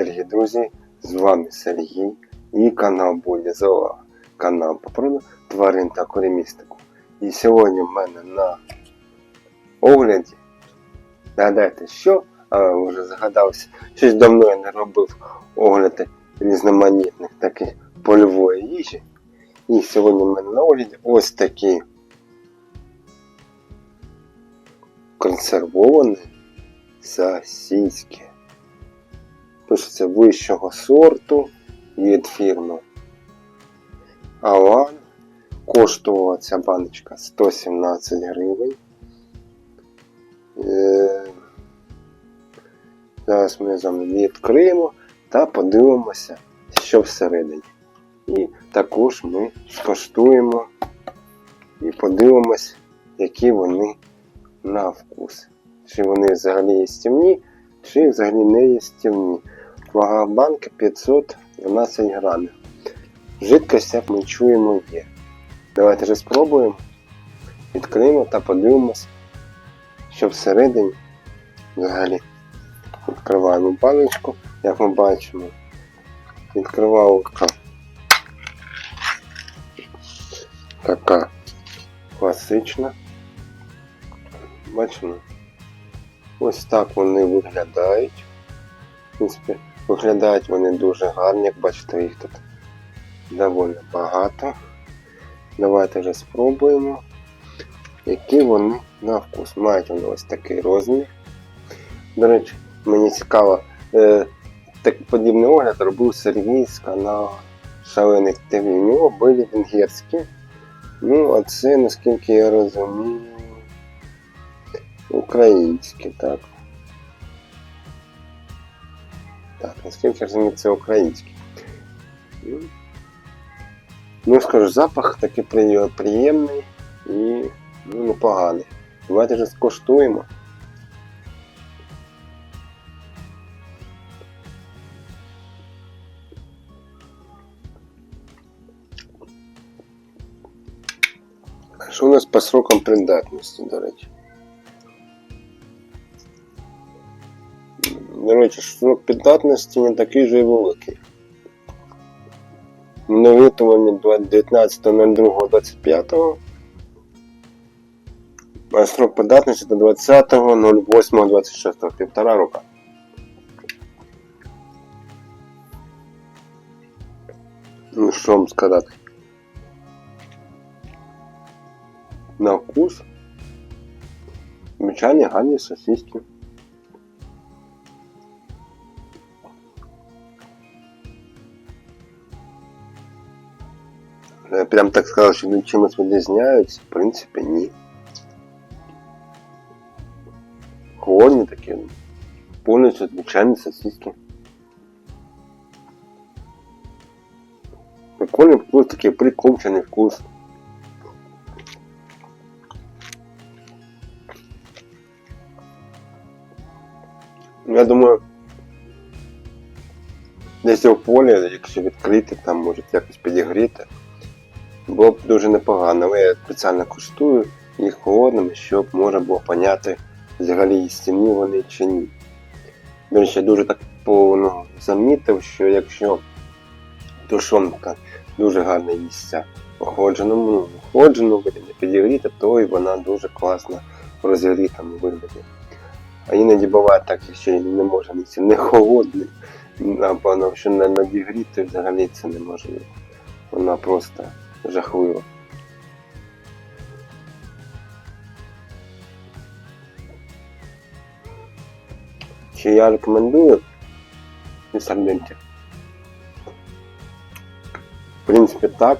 дорогі друзі! З вами Сергій і канал Боля Зола, канал по продажу тварин та коремістику. І сьогодні в мене на огляді, нагадайте, що, а вже згадався, щось давно я не робив огляди різноманітних таких польової їжі. І сьогодні в мене на огляді ось такі консервовані сосиски. Пишеться вищого сорту від фірми Алан. Коштувала ця баночка 117 гривень. Е, Зараз ми з вами відкриємо та подивимося, що всередині. І також ми скоштуємо і подивимось, які вони на вкус. Чи вони взагалі їстівні, чи взагалі не їстівні. Вага банки 512 грамів. Жидкость, як ми чуємо, є. Давайте вже спробуємо. Відкриємо та подивимось, що всередині взагалі. Відкриваємо баночку, як ми бачимо. Відкривалка така класична. Бачимо. Ось так вони виглядають. В принципі, виглядають вони дуже гарні, як бачите, їх тут доволі багато. Давайте вже спробуємо, які вони на вкус. Мають вони ось такий розмір. До речі, мені цікаво, е, так подібний огляд робив Сергій з каналу Шалених ТВ. У нього були венгерські. Ну, а це, наскільки я розумію, українські, так. Так, наскільки я розумію, це українські. Ну, Ну, скажу, запах такий приємний і ну, непоганий. Давайте вже скуштуємо. Що у нас по срокам придатності, до речі? До речі, срок придатності не такий же і великий. Навітування 19.02.25. А срок придатності до 20.08.26. Півтора рока. Ну що вам сказати? На вкус. Звичайні гарні сосиски. Я прям так сказав, що вони чимось відрізняються, в принципі, ні. Холодні такі, повністю звичайні сосиски. Прикольний вкус, такий прикопчений вкус. Я думаю, десь у полі, якщо відкрити, там можуть якось підігріти. Було б дуже непогано, але я спеціально коштую їх холодними, щоб можна було поняти, взагалі їстівні вони чи ні. Я дуже так по, ну, замітив, що якщо тушонка дуже гарно їсться охолодженому, ну, охолодженому вигляді, підігріта, то і вона дуже класно в розігрітому вигляді. А іноді буває так, що не може їсти не холодний, або що не надігріти взагалі це неможливо. Вона просто жахливо. Чи я рекомендую інструменти? В принципі, так.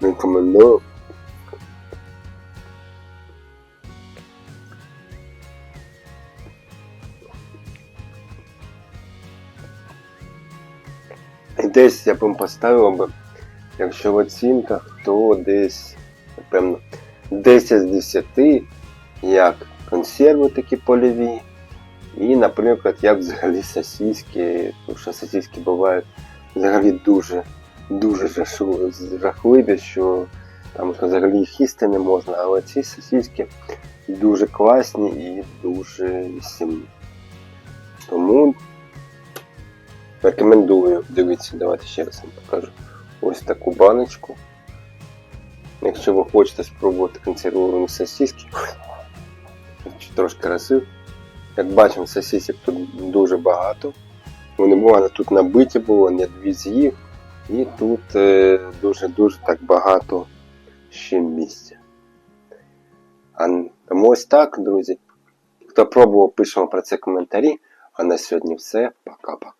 Рекомендую. Десь я б поставив би, якщо в оцінках, то десь, напевно, 10 з 10, як консерви такі польові. І, наприклад, як взагалі сосиски, тому що сосиски бувають взагалі дуже, дуже жахливі, що там взагалі їх їсти не можна, але ці сосиски дуже класні і дуже сімні. Тому рекомендую дивіться, давайте ще раз вам покажу. Ось таку баночку. Якщо ви хочете спробувати консервовані сосиски, трошки розсив. Як бачимо, сосисок тут дуже багато. Вони буквально тут набиті були, не дві з'їв. І тут е, дуже-дуже так багато ще місця. А, тому ось так, друзі. Хто пробував, пишемо про це коментарі. А на сьогодні все. Пока-пока.